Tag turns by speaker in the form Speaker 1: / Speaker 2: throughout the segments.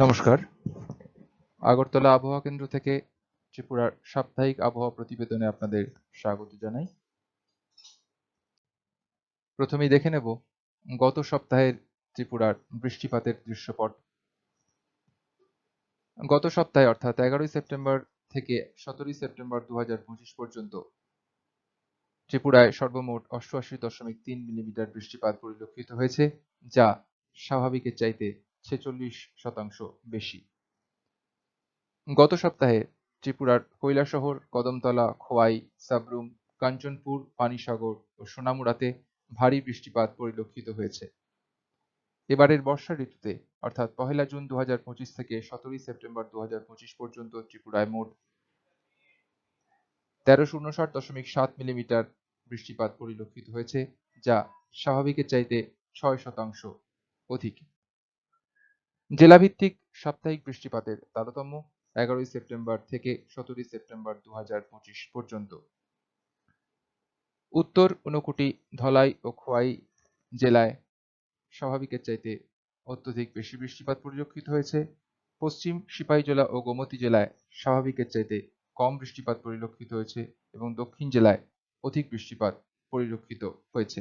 Speaker 1: নমস্কার। আগরতলা আবহাওয়া কেন্দ্র থেকে ত্রিপুরার সাপ্তাহিক আবহাওয়া প্রতিবেদনে আপনাদের স্বাগত জানাই। প্রথমেই দেখে নেব গত সপ্তাহের ত্রিপুরার বৃষ্টিপাতের দৃশ্যপট। গত সপ্তাহে অর্থাৎ এগারোই সেপ্টেম্বর থেকে সতেরোই সেপ্টেম্বর দু হাজার পঁচিশ পর্যন্ত ত্রিপুরায় সর্বমোট অষ্টআশি দশমিক তিন মিলিমিটার বৃষ্টিপাত পরিলক্ষিত হয়েছে, যা স্বাভাবিকের চাইতে ছেচল্লিশ শতাংশ বেশি। গত সপ্তাহে ত্রিপুরার কৈলাসহর, কদমতলা, খোয়াই, সাবরুম, কাঞ্চনপুর, পানিসাগর ও সোনামুড়াতে ভারী বৃষ্টিপাত পরিলক্ষিত হয়েছে। এবারের বর্ষা ঋতুতে, অর্থাৎ পহেলা জুন দু হাজার পঁচিশ থেকে সতেরোই সেপ্টেম্বর দু হাজার পঁচিশ পর্যন্ত ত্রিপুরায় মোট তেরোশো উনষাট দশমিক সাত মিলিমিটার বৃষ্টিপাত পরিলক্ষিত হয়েছে, যা স্বাভাবিকের চাইতে ছয় শতাংশ অধিক। জেলাভিত্তিক সাপ্তাহিক বৃষ্টিপাতের তারতম্য এগারোই সেপ্টেম্বর থেকে সতেরোই সেপ্টেম্বর দু হাজার পঁচিশ পর্যন্ত। উত্তর ঊনকোটি, ধলাই ও খোয়াই জেলায় স্বাভাবিকের চাইতে অত্যধিক বেশি বৃষ্টিপাত পরিলক্ষিত হয়েছে। পশ্চিম সিপাহীজলা ও গোমতী জেলায় স্বাভাবিকের চাইতে কম বৃষ্টিপাত পরিলক্ষিত হয়েছে এবং দক্ষিণ জেলায় অধিক বৃষ্টিপাত পরিলক্ষিত হয়েছে।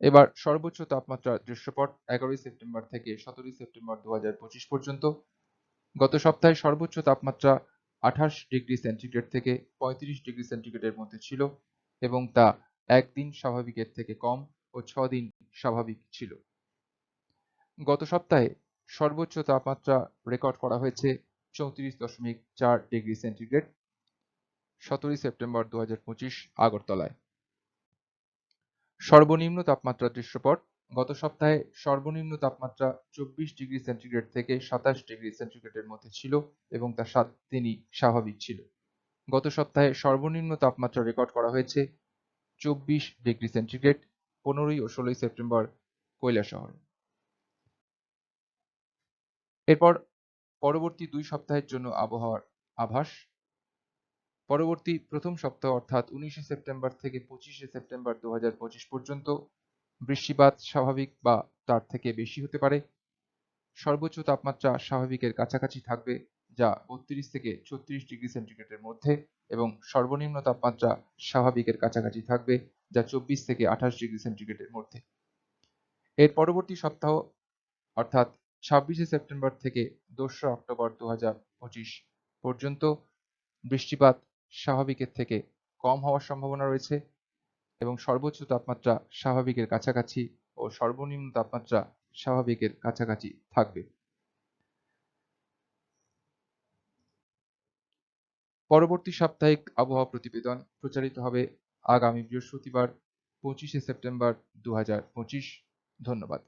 Speaker 1: এবার সর্বোচ্চ তাপমাত্রার দৃশ্যপট এগারোই সেপ্টেম্বর থেকে সতেরোই সেপ্টেম্বর দু হাজার পঁচিশ পর্যন্ত। গত সপ্তাহে সর্বোচ্চ তাপমাত্রা আঠাশ ডিগ্রি সেন্টিগ্রেড থেকে পঁয়ত্রিশ ডিগ্রি সেন্টিগ্রেডের মধ্যে ছিল এবং তা একদিন স্বাভাবিকের থেকে কম ও ছ দিন স্বাভাবিক ছিল। গত সপ্তাহে সর্বোচ্চ তাপমাত্রা রেকর্ড করা হয়েছে চৌত্রিশ দশমিক চার ডিগ্রি সেন্টিগ্রেড, সতেরোই সেপ্টেম্বর দু হাজার পঁচিশ আগরতলায়। সর্বনিম্ন তাপমাত্রা দৃশ্যপট। গত সপ্তাহে সর্বনিম্ন তাপমাত্রা চব্বিশ ডিগ্রি সেন্টিগ্রেড থেকে সাতাশ ডিগ্রি সেন্টিগ্রেডের মধ্যে ছিল এবং তা সাত দিনই স্বাভাবিক ছিল। গত সপ্তাহে সর্বনিম্ন তাপমাত্রা রেকর্ড করা হয়েছে চব্বিশ ডিগ্রি সেন্টিগ্রেড, পনেরোই ও ষোলোই সেপ্টেম্বর কৈলাসহরে এরপর পরবর্তী দুই সপ্তাহের জন্য আবহাওয়ার আভাস। পরবর্তী প্রথম সপ্তাহ অর্থাৎ উনিশে সেপ্টেম্বর থেকে পঁচিশে সেপ্টেম্বর দু হাজার পঁচিশ পর্যন্ত বৃষ্টিপাত স্বাভাবিক বা তার থেকে বেশি হতে পারে। সর্বোচ্চ তাপমাত্রা স্বাভাবিকের কাছাকাছি থাকবে যা বত্রিশ থেকে ছত্রিশ ডিগ্রি সেন্টিগ্রেডের মধ্যে এবং সর্বনিম্ন তাপমাত্রা স্বাভাবিকের কাছাকাছি থাকবে যা চব্বিশ থেকে আঠাশ ডিগ্রি সেন্টিগ্রেডের মধ্যে। এর পরবর্তী সপ্তাহ অর্থাৎ ছাব্বিশে সেপ্টেম্বর থেকে দোসরা অক্টোবর দু হাজার পঁচিশ পর্যন্ত বৃষ্টিপাত স্বাভাবিকের থেকে কম হওয়ার সম্ভাবনা রয়েছে এবং সর্বোচ্চ তাপমাত্রা স্বাভাবিকের কাছাকাছি ও সর্বনিম্ন তাপমাত্রা স্বাভাবিকের কাছাকাছি থাকবে। পরবর্তী সাপ্তাহিক আবহাওয়া প্রতিবেদন প্রচারিত হবে আগামী বৃহস্পতিবার, পঁচিশে সেপ্টেম্বর দু হাজার পঁচিশ। ধন্যবাদ।